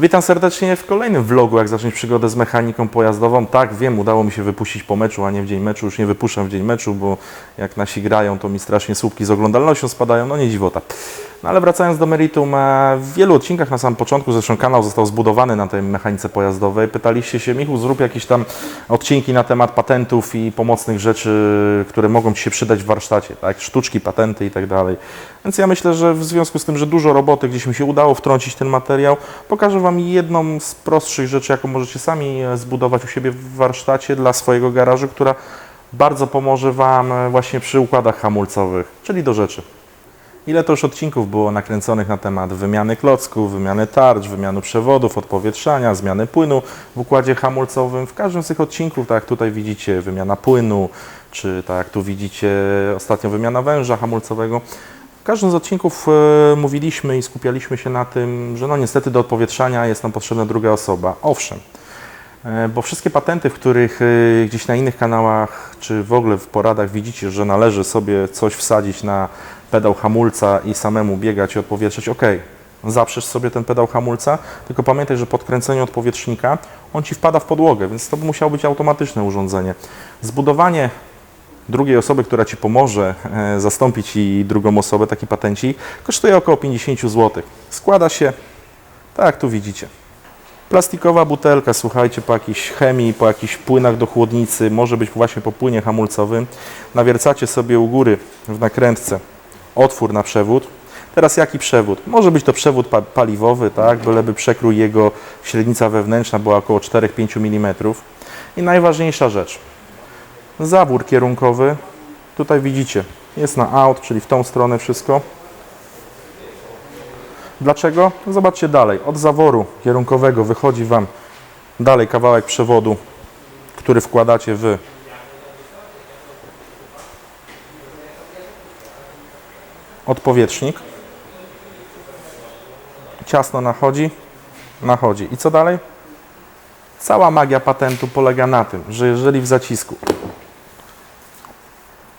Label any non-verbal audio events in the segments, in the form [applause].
Witam serdecznie w kolejnym vlogu, jak zacząć przygodę z mechaniką pojazdową. Tak, wiem, udało mi się wypuścić po meczu, a nie w dzień meczu. Już nie wypuszczam w dzień meczu, bo jak nasi grają, to mi strasznie słupki z oglądalnością spadają. No nie dziwota. No ale wracając do meritum, e, w wielu odcinkach na samym początku, zresztą kanał został zbudowany na tej mechanice pojazdowej. Pytaliście się, Michu, zrób jakieś tam odcinki na temat patentów i pomocnych rzeczy, które mogą Ci się przydać w warsztacie, tak? Sztuczki, patenty i tak dalej. Więc ja myślę, że w związku z tym, że dużo roboty gdzieś mi się udało wtrącić ten materiał, pokażę Wam jedną z prostszych rzeczy, jaką możecie sami e, zbudować u siebie w warsztacie dla swojego garażu, która bardzo pomoże Wam e, właśnie przy układach hamulcowych, czyli do rzeczy. Ile to już odcinków było nakręconych na temat wymiany klocków, wymiany tarcz, wymiany przewodów, odpowietrzania, zmiany płynu w układzie hamulcowym. W każdym z tych odcinków, tak jak tutaj widzicie, wymiana płynu, czy tak jak tu widzicie ostatnio wymiana węża hamulcowego. W każdym z odcinków e, mówiliśmy i skupialiśmy się na tym, że no niestety do odpowietrzania jest nam potrzebna druga osoba. Owszem, E, Bo wszystkie patenty, w których e, gdzieś na innych kanałach, czy w ogóle w poradach widzicie, że należy sobie coś wsadzić na pedał hamulca i samemu biegać i odpowietrzyć, ok, zaprzesz sobie ten pedał hamulca, tylko pamiętaj, że po odkręceniu odpowietrznika on Ci wpada w podłogę, więc to by musiało być automatyczne urządzenie. Zbudowanie drugiej osoby, która Ci pomoże e, zastąpić Ci drugą osobę, taki patencik, kosztuje około 50 zł. Składa się, tak tu widzicie, Plastikowa butelka, słuchajcie, po jakiejś chemii, po jakichś płynach do chłodnicy, może być właśnie po płynie hamulcowym. Nawiercacie sobie u góry w nakrętce otwór na przewód. Teraz jaki przewód? Może być to przewód pa paliwowy, tak, byleby przekrój jego średnica wewnętrzna była około 4-5 mm. I najważniejsza rzecz, zawór kierunkowy, tutaj widzicie, jest na out, czyli w tą stronę wszystko. Dlaczego? Zobaczcie dalej. Od zaworu kierunkowego wychodzi Wam dalej kawałek przewodu, który wkładacie w odpowietrznik. Ciasno nachodzi, nachodzi. I co dalej? Cała magia patentu polega na tym, że jeżeli w zacisku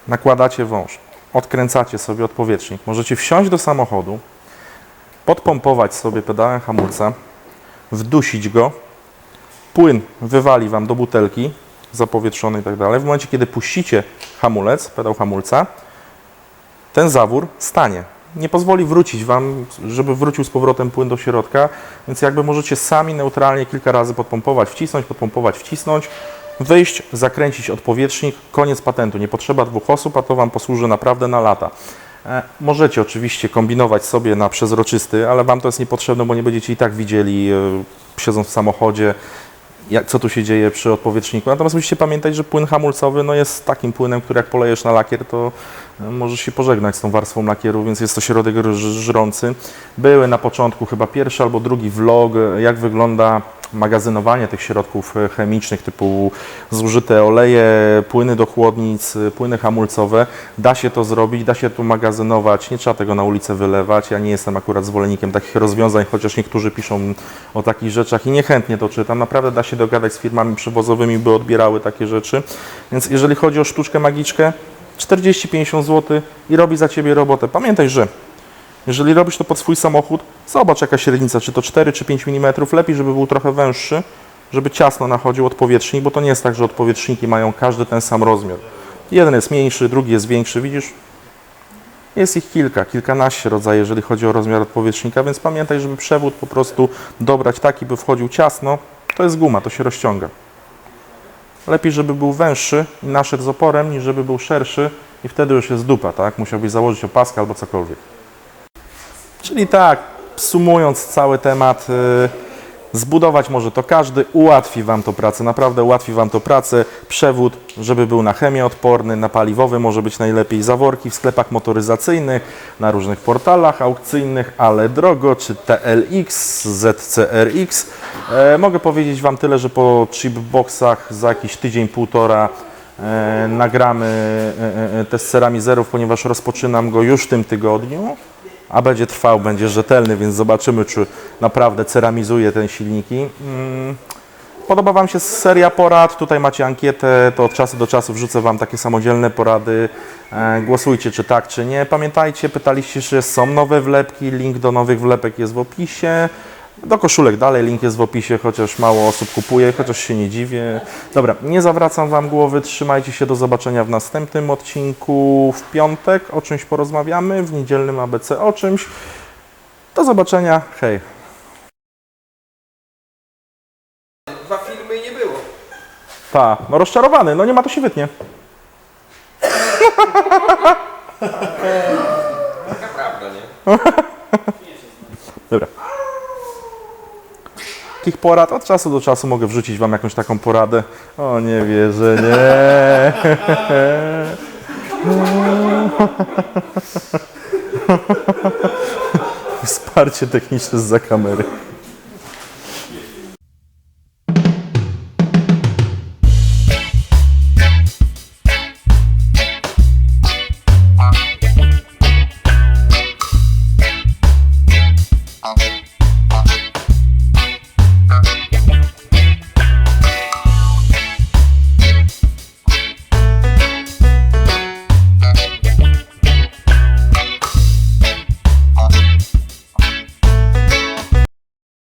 nakładacie wąż, odkręcacie sobie odpowietrznik, możecie wsiąść do samochodu, podpompować sobie pedałem hamulca, wdusić go, płyn wywali Wam do butelki zapowietrzonej i tak dalej. W momencie, kiedy puścicie hamulec, pedał hamulca, ten zawór stanie. Nie pozwoli wrócić Wam, żeby wrócił z powrotem płyn do środka, więc jakby możecie sami neutralnie kilka razy podpompować, wcisnąć, podpompować, wcisnąć, wyjść, zakręcić odpowietrznik, koniec patentu. Nie potrzeba dwóch osób, a to Wam posłuży naprawdę na lata. E, Możecie oczywiście kombinować sobie na przezroczysty, ale Wam to jest niepotrzebne, bo nie będziecie i tak widzieli, e, siedząc w samochodzie, jak, co tu się dzieje przy odpowietrzniku. Natomiast musicie pamiętać, że płyn hamulcowy no, jest takim płynem, który jak polejesz na lakier, to e, możesz się pożegnać z tą warstwą lakieru, więc jest to środek żrący. Były na początku chyba pierwszy albo drugi vlog, e, jak wygląda magazynowanie tych środków e, chemicznych typu zużyte oleje, płyny do chłodnic, e, płyny hamulcowe. Da się to zrobić, da się to magazynować, nie trzeba tego na ulicę wylewać. Ja nie jestem akurat zwolennikiem takich rozwiązań, chociaż niektórzy piszą o takich rzeczach i niechętnie to czytam. Naprawdę da się dogadać z firmami przewozowymi, by odbierały takie rzeczy. Więc jeżeli chodzi o sztuczkę magiczkę, 40-50 zł i robi za Ciebie robotę. Pamiętaj, że jeżeli robisz to pod swój samochód, zobacz jaka średnica, czy to 4 czy 5 mm, lepiej, żeby był trochę węższy, żeby ciasno nachodził odpowietrznik, bo to nie jest tak, że odpowietrzniki mają każdy ten sam rozmiar. Jeden jest mniejszy, drugi jest większy, widzisz? Jest ich kilka, kilkanaście rodzajów, jeżeli chodzi o rozmiar odpowietrznika, więc pamiętaj, żeby przewód po prostu dobrać taki, by wchodził ciasno. To jest guma, to się rozciąga. Lepiej, żeby był węższy i naszedł z oporem, niż żeby był szerszy i wtedy już jest dupa, tak? Musiałbyś założyć opaskę albo cokolwiek. Czyli tak, sumując cały temat, y, zbudować może to każdy, ułatwi Wam to pracę, naprawdę ułatwi Wam to pracę. Przewód, żeby był na chemię odporny, na paliwowy może być najlepiej zaworki w sklepach motoryzacyjnych, na różnych portalach aukcyjnych, ale drogo, czy TLX, ZCRX. E, mogę powiedzieć Wam tyle, że po chipboxach za jakiś tydzień, półtora e, nagramy e, e, test ceramizerów, ponieważ rozpoczynam go już w tym tygodniu a będzie trwał, będzie rzetelny, więc zobaczymy, czy naprawdę ceramizuje te silniki. Mm, Podoba Wam się seria porad, tutaj macie ankietę, to od czasu do czasu wrzucę Wam takie samodzielne porady. E, Głosujcie, czy tak, czy nie. Pamiętajcie, pytaliście, czy są nowe wlepki, link do nowych wlepek jest w opisie. Do koszulek dalej, link jest w opisie, chociaż mało osób kupuje, chociaż się nie dziwię. Dobra, nie zawracam Wam głowy, trzymajcie się, do zobaczenia w następnym odcinku. W piątek o czymś porozmawiamy, w niedzielnym ABC o czymś. Do zobaczenia, hej. Dwa filmy i nie było. Ta, no rozczarowany, no nie ma to się wytnie. Taka prawda, nie? [laughs] Dobra. Tych porad od czasu do czasu mogę wrzucić Wam jakąś taką poradę. O, nie wierzę, nie. [laughs] Wsparcie techniczne z za kamery.